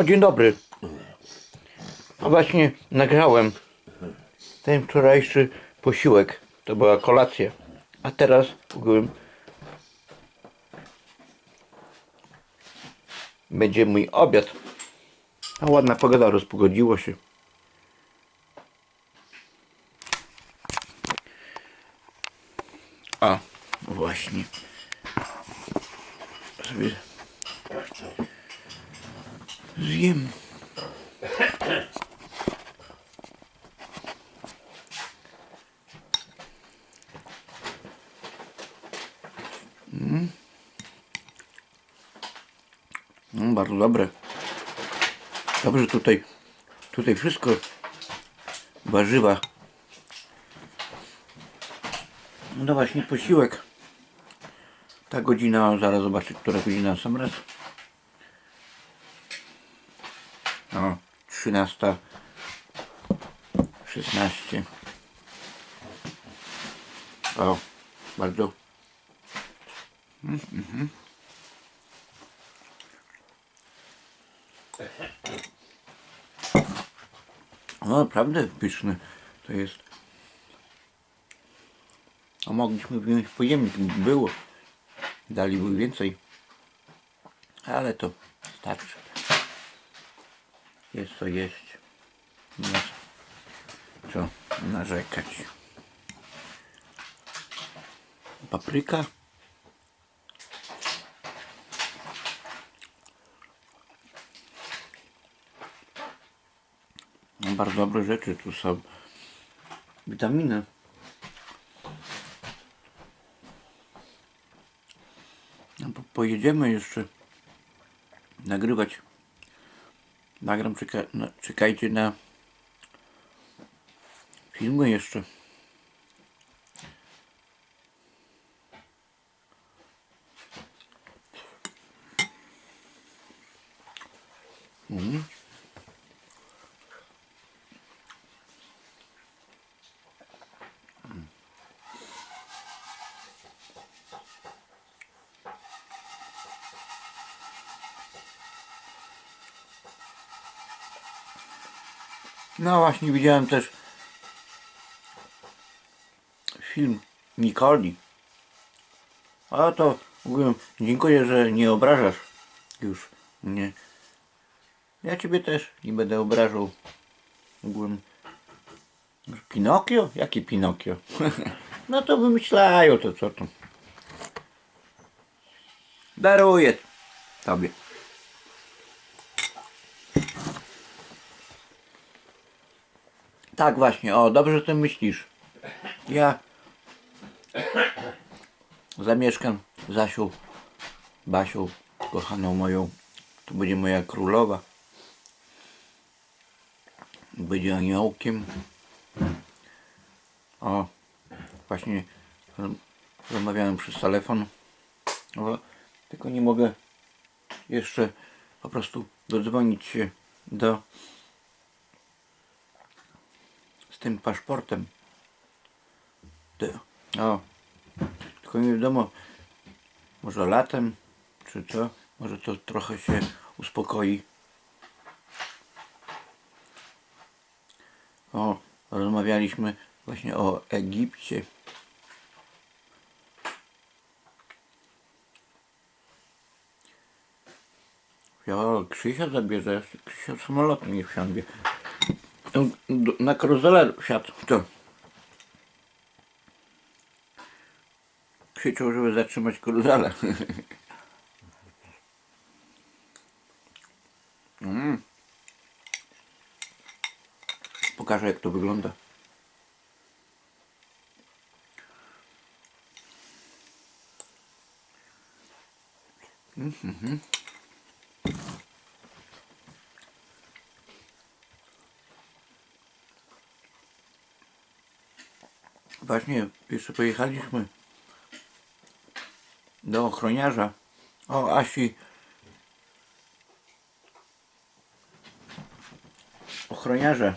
Dzień dobry. No właśnie nagrałem ten wczorajszy posiłek. To była kolacja. A teraz ogółem będzie mój obiad. A ładna pogoda, rozpogodziło się. A, właśnie. Sobie zjem. Mm, bardzo dobre. Dobrze tutaj, tutaj wszystko warzywa. No właśnie posiłek. Ta godzina, zaraz zobaczę, która godzina sam raz. No, 13, 16. O, bardzo. No naprawdę pyszne to jest. A mogliśmy wziąć pojemnik, było. Daliby więcej. Ale to starczy. Jest co jeść. Nie co narzekać. Papryka. No, bardzo dobre rzeczy tu są. Witaminy. No, po, pojedziemy jeszcze nagrywać. Nagram, czeka, no, czekajcie na filmy jeszcze. Mhm. No właśnie widziałem też film Nikoli. A to mówię, dziękuję, że nie obrażasz już mnie. Ja ciebie też nie będę obrażał. Ogółem. Pinokio? Jaki Pinokio? no to wymyślają to co to. Daruję tobie. Tak właśnie, o, dobrze ty myślisz. Ja zamieszkam z Asią, Basią, kochaną moją. To będzie moja królowa. Będzie aniołkiem. O, właśnie roz- rozmawiałem przez telefon. O, tylko nie mogę jeszcze po prostu dodzwonić się do tym paszportem. Ty- O, tylko nie wiadomo, może latem, czy co, może to trochę się uspokoi. O, rozmawialiśmy właśnie o Egipcie. Ja Krzysia zabierze, Krzysia samolotem nie wsiądzie. Na karuzelę wsiadł. To. Krzyczał, żeby zatrzymać karuzelę. mm. Pokażę jak to wygląda. Mhm. Właśnie jeszcze pojechaliśmy do ochroniarza. O, Asi. Ochroniarze.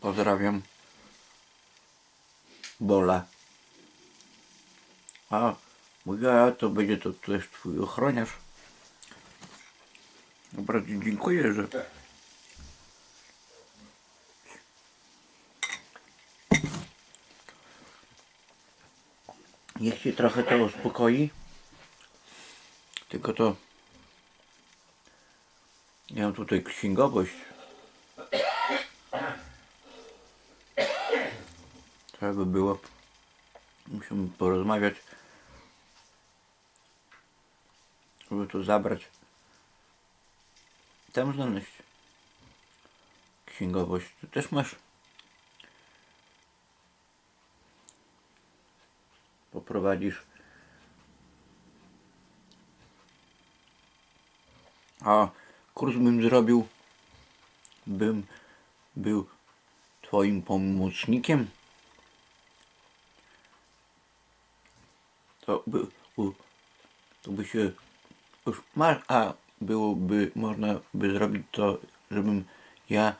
Pozdrawiam. Bola. A Mówiła, a to będzie to też twój ochroniarz. Bardzo dziękuję, że niech się trochę to uspokoi. Tylko to ja mam tutaj księgowość. Trzeba by było. Musimy porozmawiać. Żeby to zabrać. Tam znaleźć. Księgowość. Ty też masz. Poprowadzisz. A kurs bym zrobił. Bym był twoim pomocnikiem. To by, to by się już masz, a byłoby można by zrobić to, żebym ja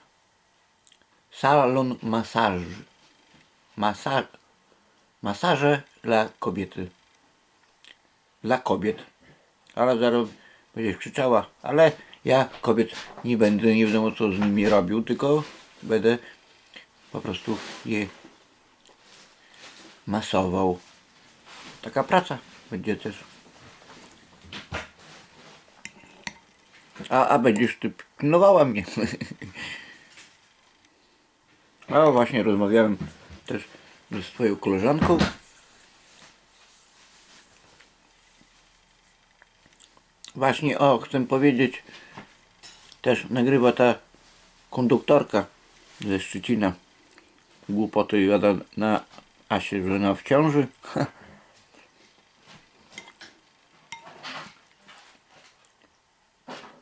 salon masaż masaż masaże dla kobiety. Dla kobiet. Ale zaraz będziesz krzyczała ale ja kobiet nie będę nie wiadomo co z nimi robił tylko będę po prostu je masował. Taka praca będzie też. A, a będziesz ty pilnowała mnie. A właśnie rozmawiałem też ze swoją koleżanką. Właśnie, o, chcę powiedzieć, też nagrywa ta konduktorka ze Szczecina. Głupoty jada na Asie, że ona w ciąży.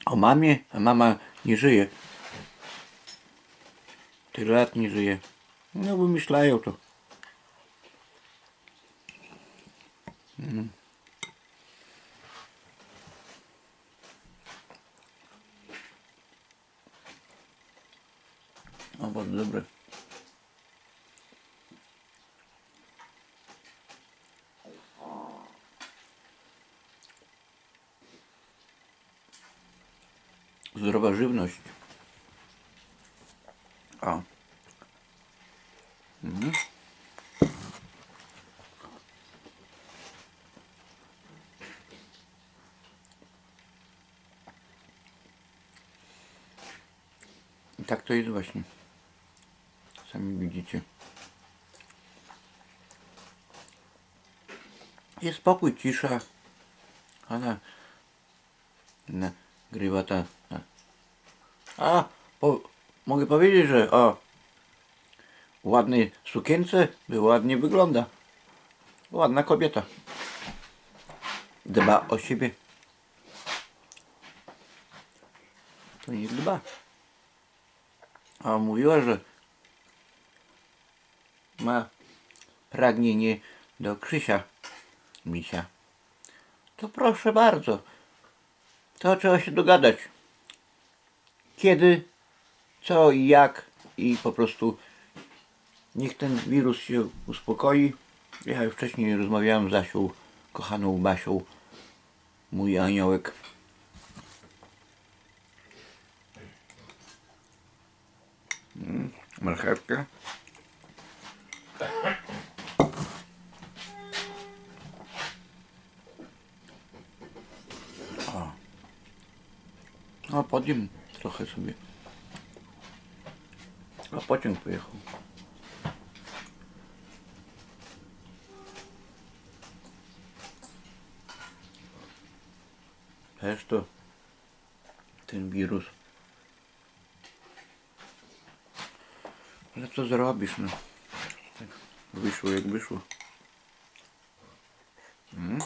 o mamie, a mama nie żyje. Tyle lat nie żyje. No wymyślają to. Mm. O, bardzo dobre. Zdrowa żywność. O. Mhm. Tak to jest właśnie. Sami widzicie. Jest spokój, cisza. Ona nagrywa ta. A, po, mogę powiedzieć, że o ładnej sukience by ładnie wygląda. Ładna kobieta. Dba o siebie. To nie dba. A mówiła, że ma pragnienie do Krzysia Misia. To proszę bardzo. To trzeba się dogadać. Kiedy, co i jak i po prostu niech ten wirus się uspokoi. Ja już wcześniej rozmawiałem z Asią, kochaną Basią, mój aniołek. Mm, marchewkę. O. A podjem trochę sobie. A pociąg pojechał. Też to ten wirus. Ale co zrobisz, no? Tak wyszło jak wyszło. Mm.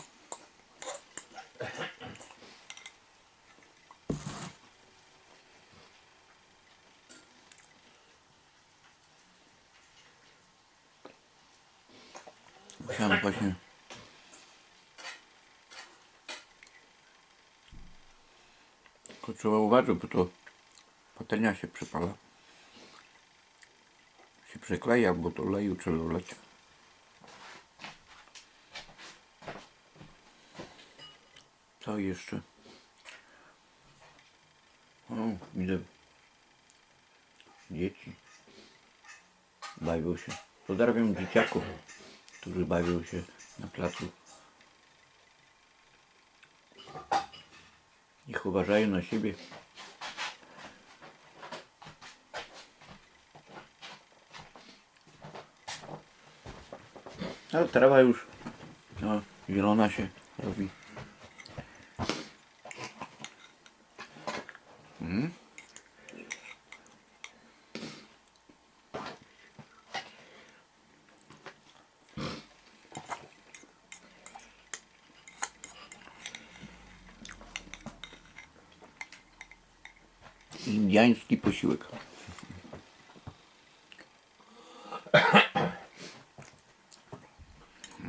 Musiałem właśnie Tylko trzeba uważać, bo to patelnia się przypala. Przykleja, bo to dolać. Co jeszcze? O, widzę. Dzieci. Bawią się. Pozdrawiam dzieciaków, którzy bawią się na placu. Niech uważają na siebie. Ale trawa już no, zielona się robi. Mm. Indiański posiłek.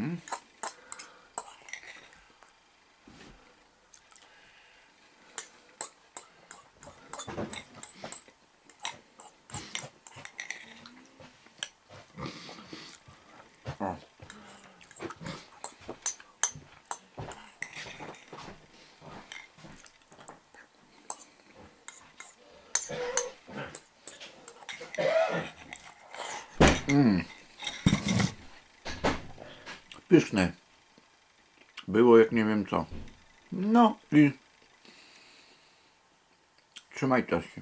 O. Mm. Pyszne. Było jak nie wiem co. No i trzymajcie się.